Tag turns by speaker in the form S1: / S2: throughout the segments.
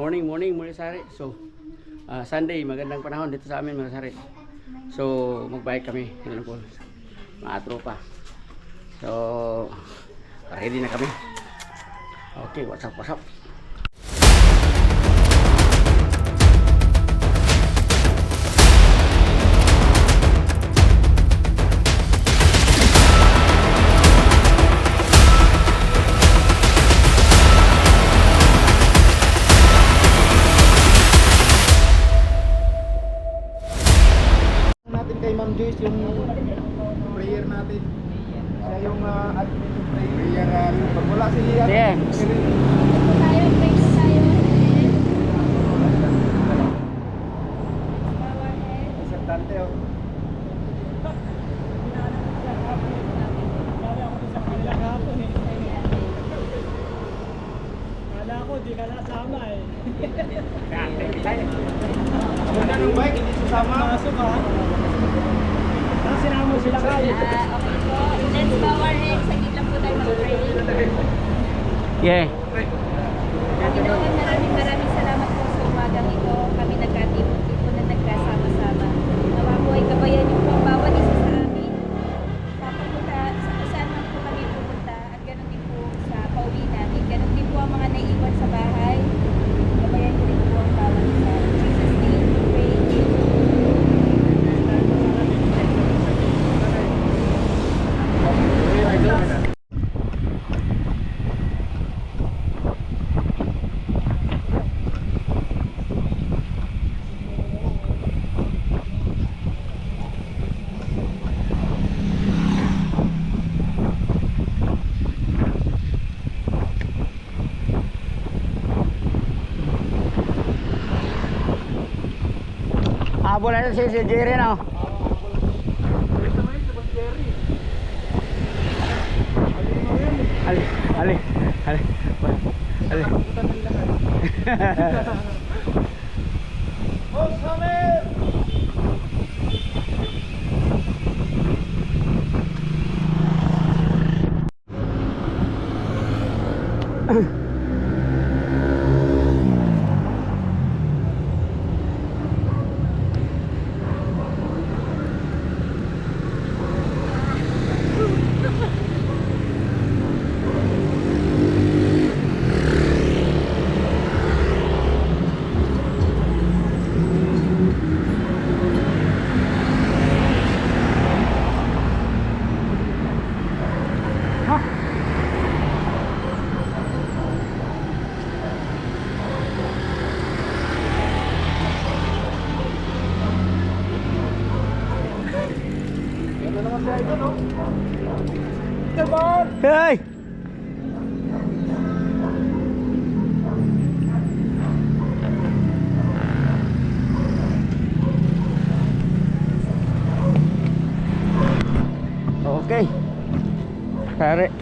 S1: Morning, morning, muli sari. So, ah, Sunday, magandang panahon dito sa amin mga sari. So, magbayad kami. Ano po, mga tropa. So, ready na kami. Okay, what's up, what's up?
S2: Ma'am Joyce yung prayer natin. Siya yung uh, admin ng prayer. Prayer natin. Pag wala si Lian,
S1: Sige.
S3: tayo, praise tayo.
S2: Isang tante oh.
S4: Kala ko, di ka nasama eh.
S2: Punta ng bike, hindi sasama.
S4: Pasok ka. Tapos sinama mo
S3: okay po. Let's bow our heads. Saglit lang po tayo mag-pray.
S1: Yeah.
S3: Panginoon, maraming maraming salamat po sa umagang ito. Kami nagkatipon-tipon na nagkasama-sama. Nawa po ay gabayan niyo po ang bawat isa sa amin. Papapunta sa kung saan man po kami pupunta at ganoon din po sa pauwi namin. Ganoon din po ang mga naiiwan sa bahay. Gabayan niyo rin po ang bawat isa. In Jesus name, we pray.
S1: Habol na si, si Jerry no? Ali, ali, ali, ali.
S2: Boss, Hammer! Yan na naman siya ito, no? Come on!
S1: Hey! Okay. Pare.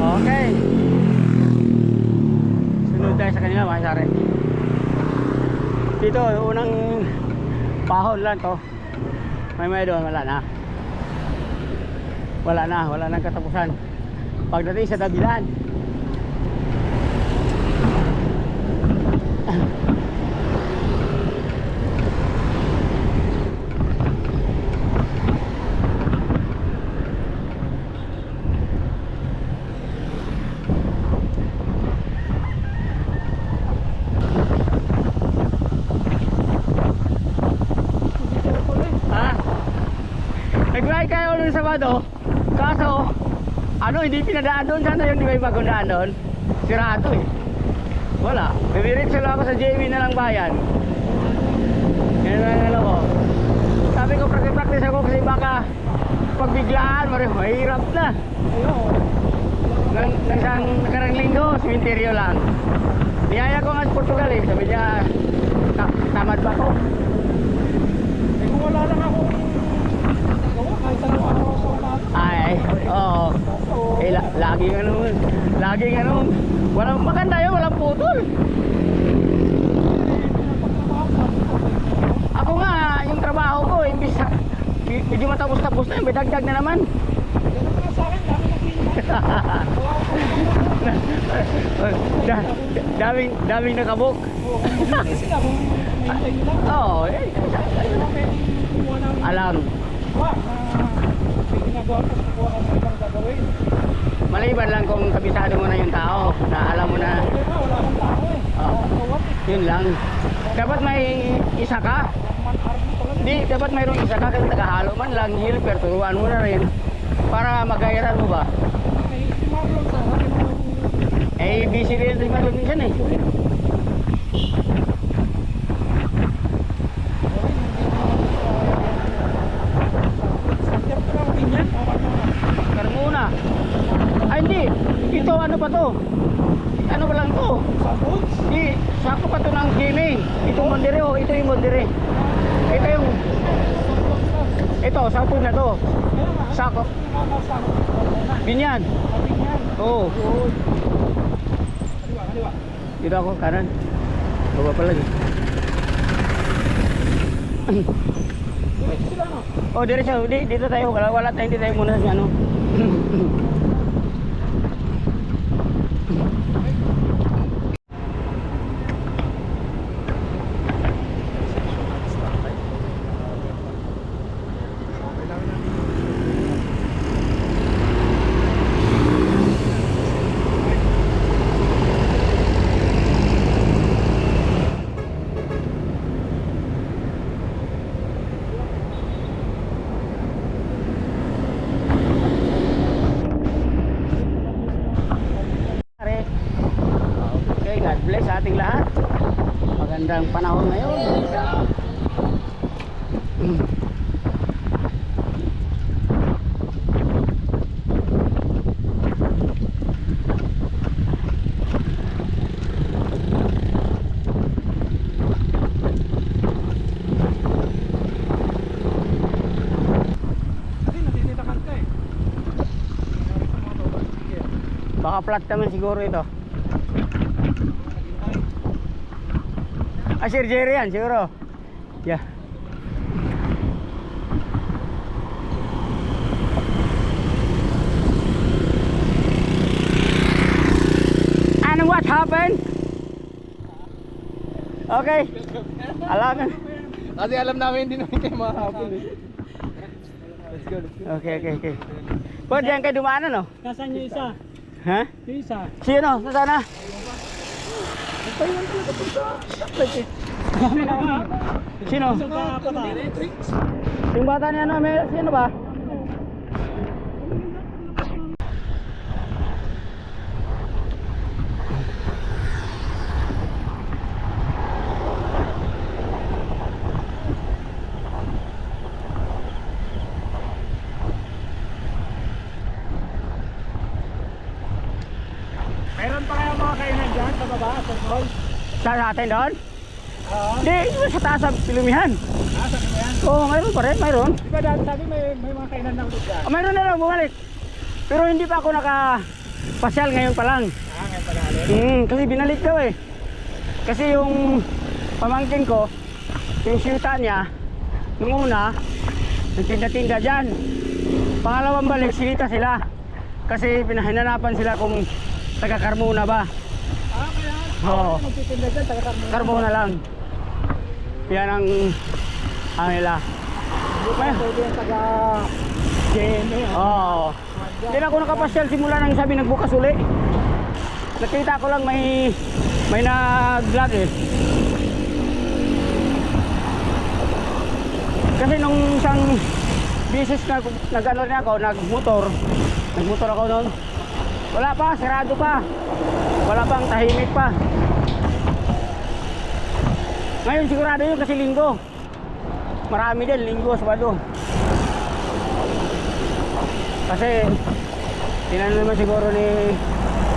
S1: Okay. Sunod tayo sa kanila mga sari. Dito, unang pahon lang to. May may doon, wala na. Wala na, wala nang katapusan. Pagdating sa dabilan. Ha? Nag-ride kayo nung Sabado. Kaso, ano, hindi pinadaan doon. Sana yun, di ba yung bagong daan doon? Sirado eh. Wala. Bibiritso lang ako sa JV na lang bayan. Yan lang alam ko. Sabi ko, practice-practice ako kasi baka pagbiglaan, mari- mahirap na.
S4: Ayun.
S1: Nang, nang isang nakarang linggo, simenteryo lang. Niyaya ko nga sa Portugal eh. Sabi niya, "Ta- tamad ba ko?
S4: Eh kung wala lang ako
S1: ay, oo. Oh. Eh, la laging ano, laging ano, walang maganda yun, walang putol. Ako nga, yung trabaho ko, imbis sa,
S4: medyo matapos-tapos na yun, bedagdag na naman.
S1: da, daming daming nakabok.
S4: Oo.
S1: oh, eh. Alam
S4: ginagawa tapos kukuha ka ng ibang gagawin.
S1: Maliban lang kung kabisado mo na yung tao, na alam mo na,
S4: wala tao eh. Eh.
S1: yun lang. Dapat may isa ka.
S4: Man army talaga.
S1: Di, dapat mayroong isa ka kasi tagahalo man lang, helper, turuan mo na rin. Para magayaran mo ba? Eh, busy rin Marlon minsan eh.
S4: Step ko lang din yan. Tama na.
S1: Carmona. Ay, hindi. Ito, ano pa to? Ano ba lang to?
S4: Sa boots.
S1: Di, sako pa to ng gaming. Itong Mondere, oh. Ito yung Mondere. Ito yung, ito, sako na to.
S4: Kaya nga,
S1: Sako.
S4: nakakasama ko niyan.
S1: Oo.
S4: Yun. Kaliwa, kaliwa.
S1: Dito ako, kanan. Baba pa lagi. Oh, diretso. Di, dito tayo. Wala, wala tayo. Hindi tayo muna sa ano. Pare. Okay, God bless sa ating lahat. Magandang panahon ngayon. Mm. Baka flat naman siguro ito. Ah, Sir Jerry yan, siguro. Yeah. And what happened? Okay. Alam
S2: Kasi alam namin hindi namin kayo makakapon eh. Let's go, let's go.
S1: Okay, okay, okay. Pwede yan kayo dumaan no?
S4: Nasaan yung isa?
S1: Ha?
S4: Yung isa.
S1: Sino? Sa sana? Sino?
S4: Isang kapata.
S1: Yung bata niya ano, may sino ba?
S4: Meron pa kaya mga kainan dyan sa baba, sa mall?
S1: Sa atin doon?
S4: Oo.
S1: Hindi, sa taas sa pilumihan.
S4: Na yan?
S1: Oo, mayroon pa rin, mayroon.
S4: Di ba dati sabi may, may mga kainan na ulit dyan?
S1: Oh, mayroon na lang, bumalik. Pero hindi pa ako nakapasyal ngayon pa lang.
S4: Ah, ngayon pala ulit.
S1: Hmm, kasi binalik daw eh. Kasi yung pamangkin ko, yung syuta niya, nung una, nagtinda-tinda dyan. Pangalawang balik, sinita sila. Kasi pinahinanapan sila kung taga Carmona ba. Oo.
S4: Nagtitinda dyan, taga Carmona.
S1: Carmona lang. Yan ang ano nila.
S4: Pwede yung taga ah.
S1: Oo. Hindi na ako nakapasyal simula nang sabi nagbukas uli. Nakita ko lang may may nag-vlog eh. Kasi nung isang business na nag-ano rin ako, nagmotor, nagmotor ako noon. Wala pa, sarado pa. Wala pang tahimik pa. Ngayon sigurado yun kasi linggo. Marami din, linggo, sabado. Kasi, tinanong naman siguro ni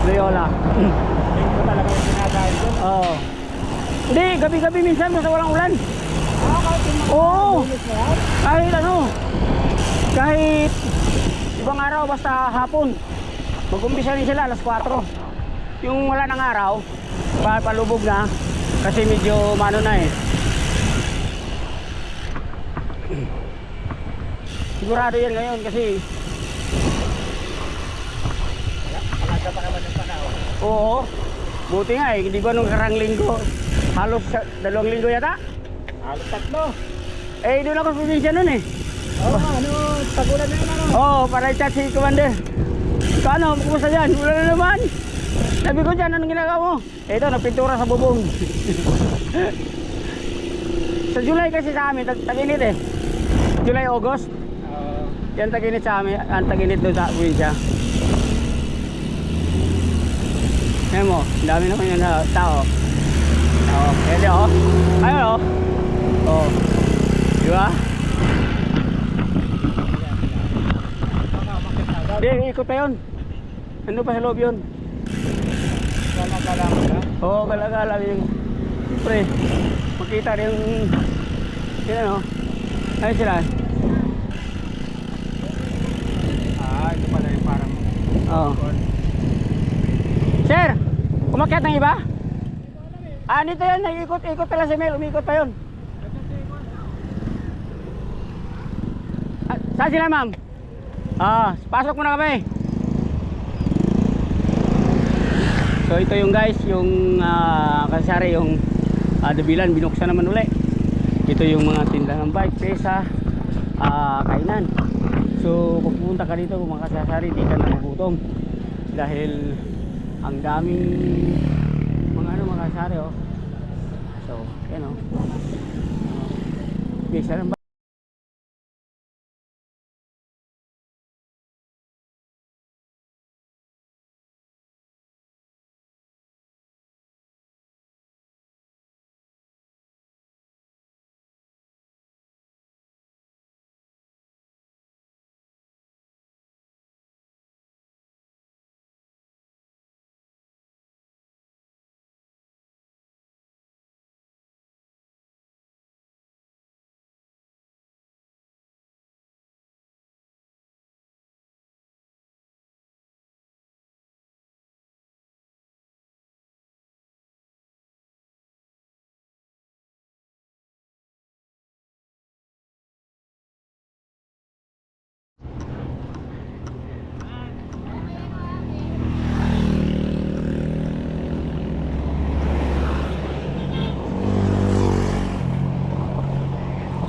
S1: Loyola.
S4: Linggo talaga yung sinagayin doon.
S1: Oo. Hindi, gabi-gabi minsan basta walang ulan.
S4: Ah,
S1: Oo.
S4: yan?
S1: Kahit ano, kahit ibang araw basta hapon. Mag-umpisa rin sila alas 4. Yung wala ng araw, pa palubog na kasi medyo mano na eh. Sigurado yan ngayon kasi
S2: Alaga pa naman ng panahon.
S1: Oo. Buti nga eh, di ba nung karang linggo, halos sa- dalawang linggo yata?
S2: Halos tatlo.
S1: Eh, doon ako sa probinsya nun eh.
S2: Oo, ano, tagulan na yun ano.
S1: Oo, oh, para chat si Commander. Kano, kumusta dyan? Wala na naman. Sabi ko dyan, anong ginagawa mo? Ito, nagpintura sa bubong. sa July kasi sa amin, tag taginit eh. July, August.
S2: Oo.
S1: Yan taginit sa amin, ang taginit doon sa probinsya. Ayan mo, dami naman yung tao. Oo, pwede oh. Ayun oh. Oo. Di ba? Hindi, ikot pa yun. Ano pa sa loob yun? Oo, gala-gala yung... Siyempre, makita rin yung... Sila no? Ayun sila.
S2: Ah, ito pala yung parang...
S1: Oo. Sir, umakyat ng iba? Ah, dito yan, nag-ikot-ikot pala si Mel, umikot pa yun. Ah, saan sila ma'am? Ah, pasok muna kami. So ito yung guys, yung uh, kasari, yung uh, dabilan, binuksan naman uli. Ito yung mga tindahan ng bike, pesa, ah, kainan. So kung pupunta ka dito, kung makasasari, di ka nagugutom. Dahil ang daming mga ano, mga kasari oh. So, yan oh. Pesa ng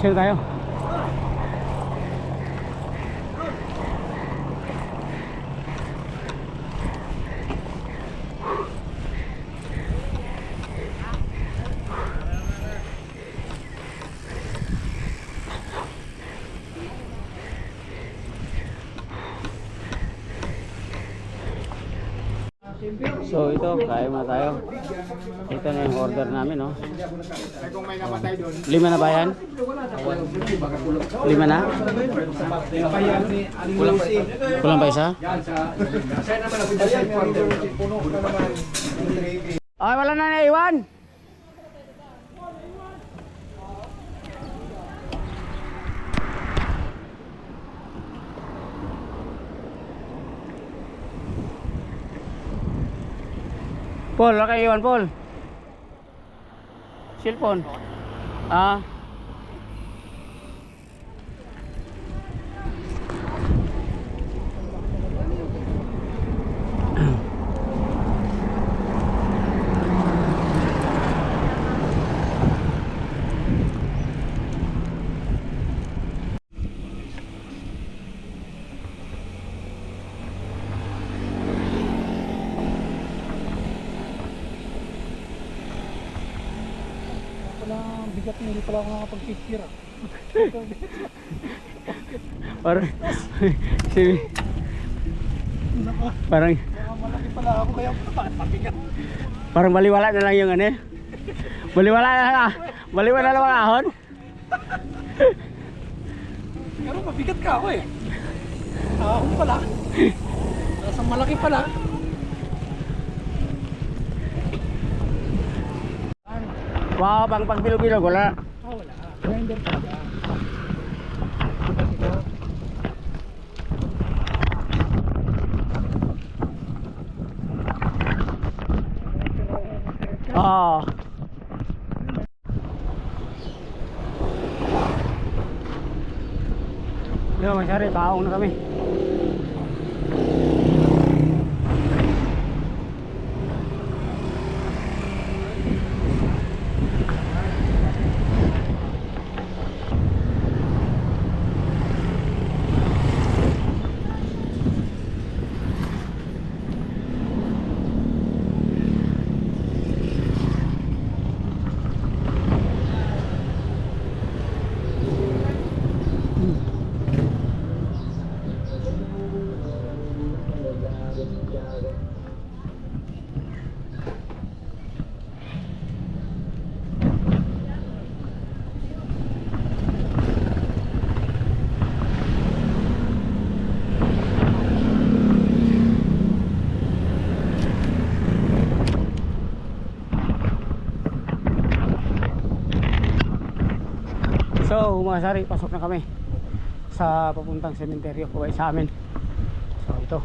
S1: Sino tayo? So ito, kaya na tayo. Ito na yung order namin, no? Lima na ba yan? Lima na?
S2: Kulang pa isa.
S1: Ay, wala na naiwan. Paul, kayo iwan, Paul. Cellphone. Ah.
S4: Wala, ang bigat na hindi pala ako nakapag-picture ah.
S1: Parang, si, parang,
S4: malaki pala ako kaya pabigat?
S1: parang baliwala na lang yung ano eh. Baliwala na lang, baliwala na lang ang ahon.
S4: Pero mabigat ka ako eh. Ahon pala. Nasa malaki pala.
S1: Wow, pang pagbilog-bilog, wala.
S4: Ah, wala. Grinder talaga.
S1: Oo. Yo, masyari, kaong na kami. So, mga sari, pasok na kami sa papuntang sementeryo o sa amin. So, ito.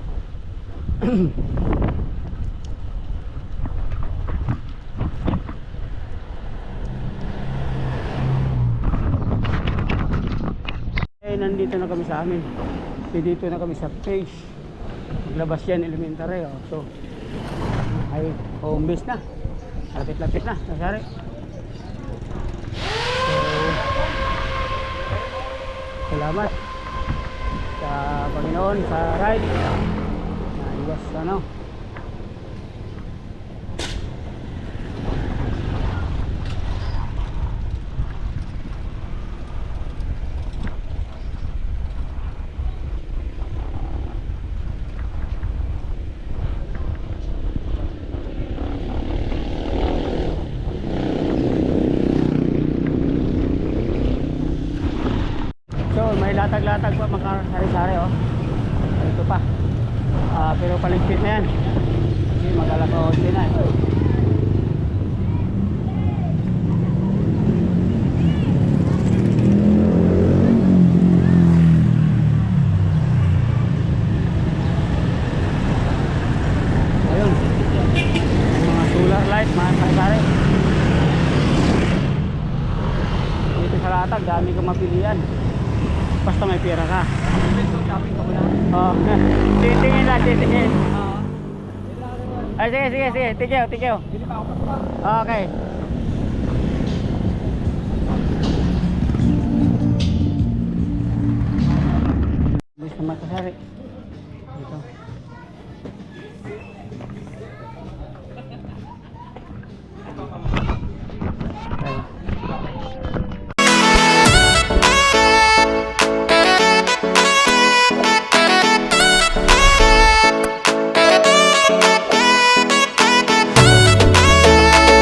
S1: eh, nandito na kami sa amin. Dito na kami sa page. Maglabas yan, elementary. Oh. So, ay home base na. Lapit-lapit na, mga sari. Salamat. Sa Panginoon sa ride. Na iwas ano So, may latag-latag pa mga sari-sari oh. Ito pa. Ah, pero paligpit na yan. Kasi magalakaw din na eh. Ay, sige, sige, sige. Thank you, thank you. Okay. Gusto makasari.